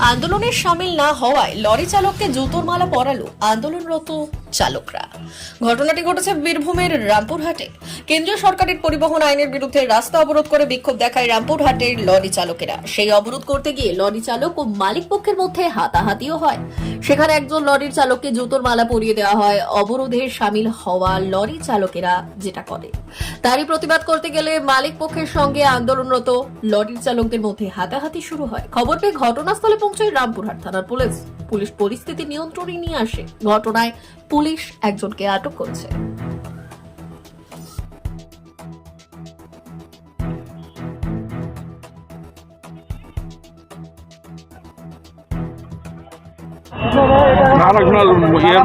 আন্দোলনে সামিল না হওয়ায় লরি চালককে জুতোর মালা পরালো। আন্দোলনরত চালকরা। ঘটনাটি ঘটেছে বীরভূমের রামপুরহাটে। কেন্দ্রীয় সরকারের পরিবহন আইনের বিরুদ্ধে রাস্তা অবরোধ করে বিক্ষোভ দেখায় রামপুরহাটের লরি চালকেরা। সেই অবরোধ করতে গিয়ে লরি চালক ও মালিক পক্ষের মধ্যে হাতাহাতিও হয়। সেখানে একজন লরির চালককে জুতোর মালা পরিয়ে দেওয়া হয়। অবরোধে সামিল হওয়া লরি চালকেরা যেটা করে। তারই প্রতিবাদ করতে গেলে মালিক পক্ষের সঙ্গে আন্দোলনরত লরির চালকদের মধ্যে হাতাহাতি শুরু হয়। খবর পেয়ে ঘটনাস্থলে পৌঁছায় রামপুরহাট থানার পুলিশ। পুলিশ পরিস্থিতি নিয়ন্ত্রণে নিয়ে আসে। ঘটনায় পুলিশ একজনকে আটক করছে। ইয়ে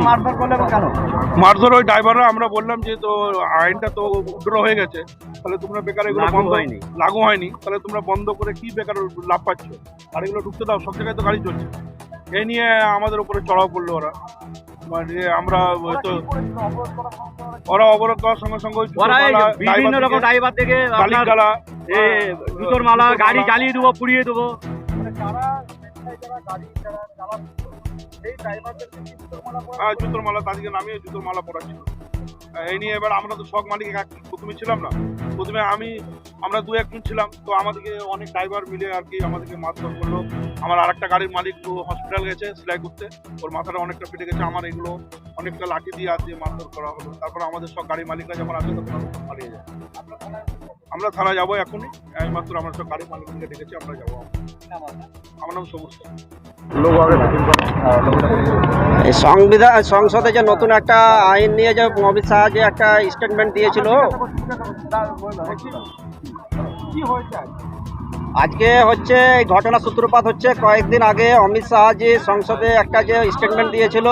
মারধর ওই ড্রাইভাররা আমরা বললাম যে তো আইনটা তো উগ্র হয়ে গেছে তাহলে তোমরা বেকার এগুলো বন্ধ হয়নি। লাগু হয়নি তাহলে তোমরা বন্ধ করে কি বেকার লাভ পাচ্ছ? আর এগুলো ঢুকতে দাও সব জায়গায় তো গাড়ি চলছে। এই নিয়ে আমাদের উপরে চড়াও পড়ল ওরা। মানে আমরা তো ওরা অবরোধ করার সঙ্গে সঙ্গে ওরা জুতোর মালা, বিভিন্ন রকম ড্রাইভার থেকে জুতোর মালা গাড়ি জ্বালিয়ে দেবো পুড়িয়ে দেবো। হ্যাঁ জুতোর মালা তাদেরকে নামিয়ে জুতোর মালা পরাচ্ছিল। এই নিয়ে এবার আমরা তো শখ মালিক প্রথমে ছিলাম না। প্রথমে আমি আমরা দু একজন ছিলাম, তো আমাদেরকে অনেক ড্রাইভার মিলে আর কি আমাদেরকে মারধর করল। আমার আর একটা গাড়ির মালিক হসপিটাল গেছে সেলাই করতে, ওর মাথাটা অনেকটা ফেটে গেছে, আমার এগুলো অনেকটা লাঠি দিয়ে আর দিয়ে মারধর করা হলো। তারপর আমাদের সব গাড়ির মালিকরা যেমন আসে তখন পালিয়ে যায় আমরা থানা যাব এখনই একমাত্র আমরা সব গাড়ির মালিককে ডেকেছি আমরা যাব। সংবিধান, সংসদে যে নতুন একটা আইন নিয়ে যে অমিত শাহ যে একটা স্টেটমেন্ট দিয়েছিল। আজকে হচ্ছে এই ঘটনা সূত্রপাত হচ্ছে, কয়েকদিন আগে অমিত শাহ যে সংসদে একটা যে স্টেটমেন্ট দিয়েছিল,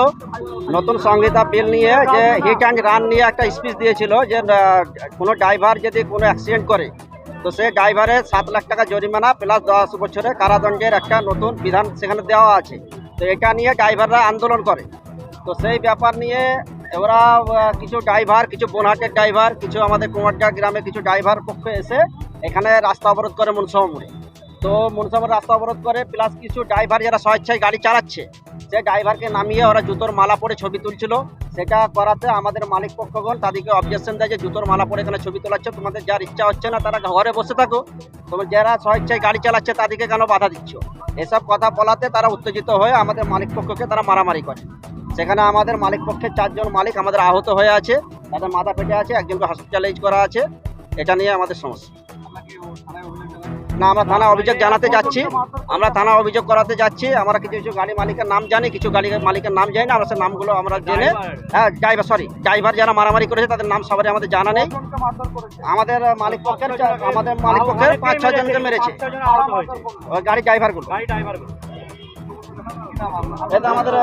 নতুন সংহিতা বিল নিয়ে, যে হিট অ্যান্ড রান নিয়ে একটা স্পিচ দিয়েছিল, যে কোনো ড্রাইভার যদি কোনো অ্যাক্সিডেন্ট করে তো সে ড্রাইভারের সাত লাখ টাকা জরিমানা প্লাস দশ বছরের কারাদণ্ডের একটা নতুন বিধান সেখানে দেওয়া আছে। তো এটা নিয়ে ড্রাইভাররা আন্দোলন করে। তো সেই ব্যাপার নিয়ে ওরা কিছু ড্রাইভার, কিছু বোনহাটের ড্রাইভার, কিছু আমাদের কুমারটা গ্রামে কিছু ড্রাইভার পক্ষে এসে এখানে রাস্তা অবরোধ করে মনসভা মোড়ে। তো মনসা রাস্তা অবরোধ করে প্লাস কিছু ড্রাইভার যারা স্বেচ্ছায় গাড়ি চালাচ্ছে সেই ড্রাইভারকে নামিয়ে ওরা জুতোর মালা পরে ছবি তুলছিল। সেটা করাতে আমাদের মালিক পক্ষগণ তাদেরকে অবজেকশন দেয় যে জুতোর মালা পরে এখানে ছবি তোলাচ্ছে, তোমাদের যার ইচ্ছা হচ্ছে না তারা ঘরে বসে থাকো। তোমার যারা স্বেচ্ছায় গাড়ি চালাচ্ছে তাদেরকে কেন বাধা দিচ্ছ? এসব কথা বলাতে তারা উত্তেজিত হয়ে আমাদের মালিক পক্ষকে তারা মারামারি করে। সেখানে আমাদের মালিক পক্ষের চারজন মালিক আমাদের আহত হয়ে আছে, তাদের মাথা ফেটে আছে, একজনকে হসপিটালাইজ করা আছে। এটা নিয়ে আমাদের সমস্যা। না আমরা থানা অভিযোগ জানাতে যাচ্ছি। আমরা থানা অভিযোগ করাতে যাচ্ছি। আমরা কিছু কিছু গাড়ি মালিকের নাম জানি কিছু গাড়ি মালিকের নাম জানি না আমরা সে নামগুলো আমরা জেনে হ্যাঁ ড্রাইভার সরি ড্রাইভার যারা মারামারি করেছে তাদের নাম সবারই আমাদের জানা নেই। আমাদের মালিক পক্ষের আমাদের মালিক পক্ষের পাঁচ ছ জনকে মেরেছে। গাড়ি ড্রাইভারগুলো। এটা আমাদের